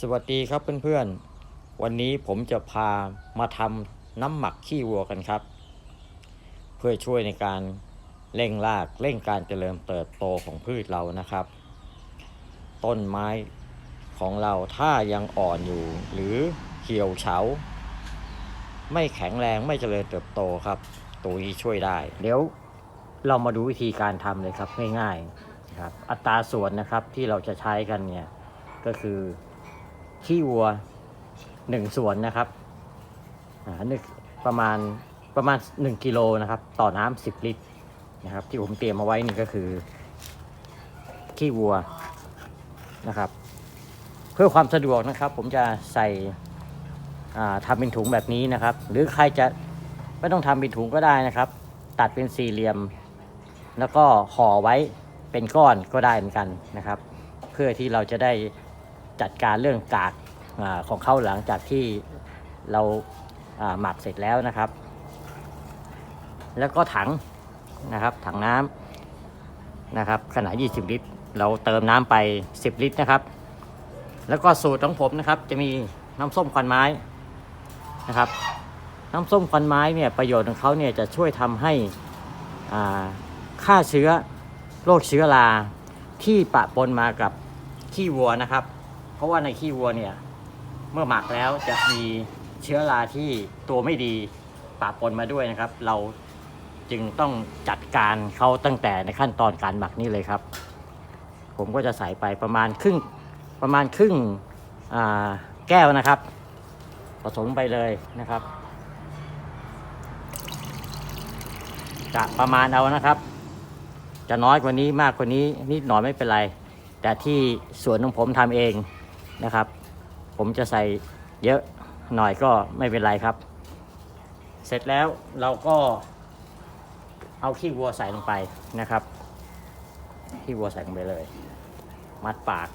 สวัสดีครับเพื่อนๆ วันนี้ผมจะพามาทำน้ำหมักขี้วัวกันครับ เพื่อช่วยในการเร่งรากเร่งการเจริญเติบโตของพืชเรานะครับ ต้นไม้ของเราถ้ายังอ่อนอยู่ หรือเหี่ยวเฉา ไม่แข็งแรงไม่เจริญเติบโตครับ ตัวนี้ช่วยได้ เดี๋ยวเรามาดูวิธีการทำเลยครับง่ายๆครับอัตราส่วนนะครับที่เราจะใช้กันเนี่ยก็คือ ขี้วัวหนึ่งส่วนนะครับอ่านึกประมาณประมาณ 1กิโลนะครับ ต่อน้ำ10ลิตรนะครับ ที่ผมเตรียมมาไว้นี่ก็คือ ขี้วัวนะครับ เพื่อความสะดวกนะครับ ผมจะใส่อ่าทำเป็นถุงแบบนี้นะครับ หรือใครจะไม่ต้องทำเป็นถุงก็ได้นะครับ ตัดเป็นสี่เหลี่ยม แล้วก็ห่อไว้เป็นก้อนก็ได้เหมือนกันนะครับ เพื่อที่เราจะได้ จัดการเรื่องกากอของเขาหลังจากที่เราหมักเสร็จแล้วนะครับ แล้วก็ถังนะครับถังน้ำนะครับขนาด 20 ลิตร เราเติมน้ำไป 10 ลิตรนะครับ แล้วก็สูตรของผมนะครับ จะมีน้ำส้มควันไม้นะครับ น้ำส้มควันไม้เนี่ยประโยชน์ของเขาเนี่ยจะช่วยทำให้อ่าฆ่าเชื้อโรคเชื้อราที่ปะปนมากับขี้วัวนะครับ ราะว่าในขี้วัวเนี่ย เมื่อหมักแล้วจะมีเชื้อราที่ตัวไม่ดีปะปนมาด้วยนะครับ เราจึงต้องจัดการเขาตั้งแต่ในขั้นตอนการหมักนี่เลยครับ ผมก็จะใส่ไปประมาณครึ่งประมาณครึ่งแก้วนะครับ ผสมไปเลยนะครับจะประมาณเอานะครับ จะน้อยกว่านี้มากกว่านี้นิดหน่อยไม่เป็นไร แต่ที่สวนของผมทำเอง นะครับ ผมจะใส่เยอะหน่อยก็ไม่เป็นไรครับ เสร็จแล้วเราก็เอาขี้วัวใส่ลงไปนะครับขี้วัวใส่ลงไปเลย มัดปาก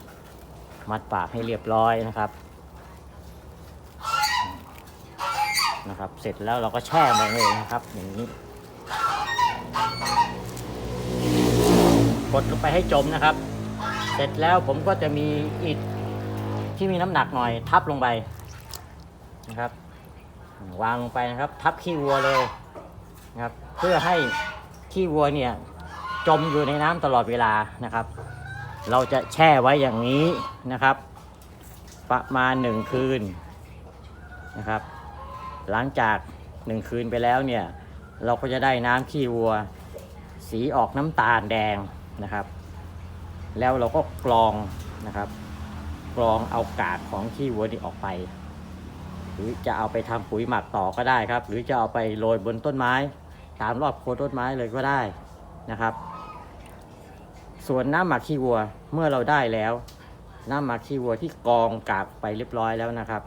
มัดปากให้เรียบร้อยนะครับนะครับ เสร็จแล้วเราก็แช่ไปเลยนะครับ อย่างนี้กดลงไปให้จมนะครับ เสร็จแล้วผมก็จะมีอิฐ ที่มีน้ำหนักหน่อยทับลงไปนะครับวางลงไปนะครับ ทับขี้วัวเลยนะครับ เพื่อให้ขี้วัวเนี่ยจมอยู่ในน้ำตลอดเวลานะครับ เราจะแช่ไว้อย่างนี้นะครับ ประมาณหนึ่งคืนนะครับ หลังจากหนึ่งคืนไปแล้วเนี่ย เราก็จะได้น้ำขี้วัว สีออกน้ำตาลแดงนะครับ แล้วเราก็กรองนะครับ รองเอากากของขี้วัวนี่ออกไป หรือจะเอาไปทำปุ๋ยหมักต่อก็ได้ครับ หรือจะเอาไปโรยบนต้นไม้ ตามรอบโคนต้นไม้เลยก็ได้นะครับ ส่วนน้ำหมักขี้วัวเมื่อเราได้แล้ว น้ำหมักขี้วัวที่กรองกากไปเรียบร้อยแล้วนะครับ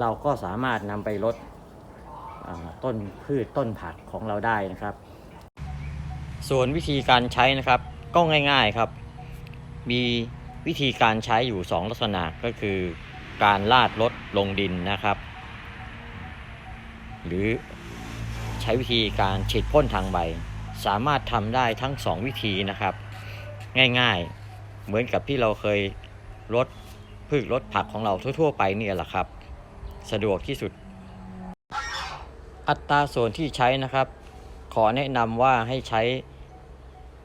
เราก็สามารถนำไปลดต้นพืชต้นผักของเราได้นะครับ ส่วนวิธีการใช้นะครับก็ง่าย ๆครับ มี วิธีการใช้อยู่ 2 ลักษณะก็คือการลาดรถลงดินนะครับ หรือใช้วิธีการฉีดพ่นทางใบ สามารถทำได้ทั้ง 2 วิธีนะครับ ง่ายๆเหมือนกับที่เราเคยลดพืชลดผักของเราทั่ว ๆ ไปนี่แหละครับ สะดวกที่สุด อัตราส่วนที่ใช้นะครับ ขอแนะนำว่าให้ใช้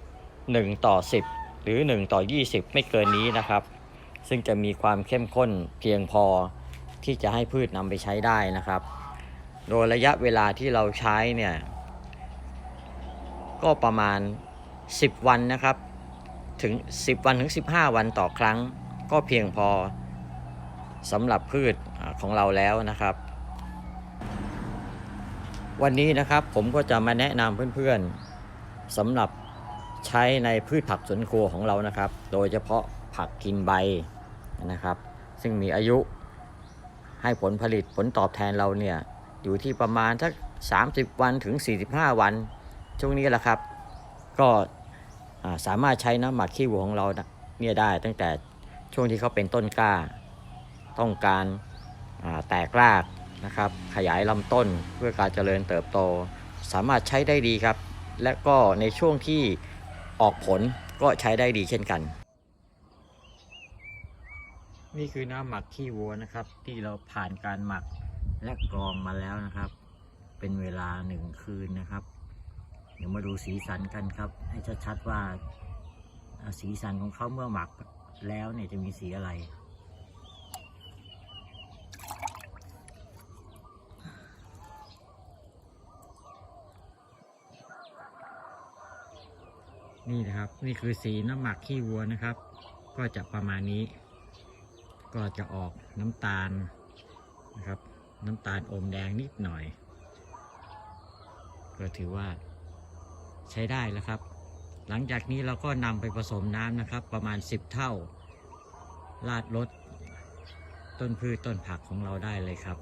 1 ต่อ 10 หรือ 1 ต่อ 20 ไม่เกินนี้นะครับ ซึ่งจะมีความเข้มข้นเพียงพอที่จะให้พืชนำไปใช้ได้นะครับ โดยระยะเวลาที่เราใช้เนี่ย ก็ประมาณ 10 วันนะครับ ถึง 10 วันถึง 15 วันต่อครั้ง ก็เพียงพอสำหรับพืชของเราแล้วนะครับ วันนี้นะครับผมก็จะมาแนะนำเพื่อนๆสำหรับ ใช้ในพืชผักสวนครัวของเรานะครับ โดยเฉพาะผักกินใบนะครับ ซึ่งมีอายุให้ผลผลิตผลตอบแทนเราเนี่ยอยู่ที่ประมาณสัก 30 วันถึง 45 วัน ช่วงนี้แหละครับ ก็สามารถใช้น้ำหมักขี้วัวของเราเนี่ยได้ตั้งแต่ช่วงที่เขาเป็นต้นกล้า ต้องการแตกรากนะครับ ขยายลำต้นเพื่อการเจริญเติบโต สามารถใช้ได้ดีครับ และก็ในช่วงที่ ออกผลก็ใช้ได้ดีเช่นกัน นี่คือน้ำหมักขี้วัวนะครับ ที่เราผ่านการหมักและกรองมาแล้วนะครับ เป็นเวลาหนึ่งคืนนะครับ เดี๋ยวมาดูสีสันกันครับ ให้ชัดๆว่าสีสันของเขาเมื่อหมักแล้วเนี่ยจะมีสีอะไร นี่นะครับ นี่คือสีน้ำหมักขี้วัวนะครับ ก็จะประมาณนี้ ก็จะออกน้ำตาลนะครับ น้ำตาลอมแดงนิดหน่อย ก็ถือว่าใช้ได้แล้วครับ หลังจากนี้เราก็นำไปผสมน้ำนะครับ ประมาณ 10 เท่าราดรดต้นพืชต้นผักของเราได้เลยครับ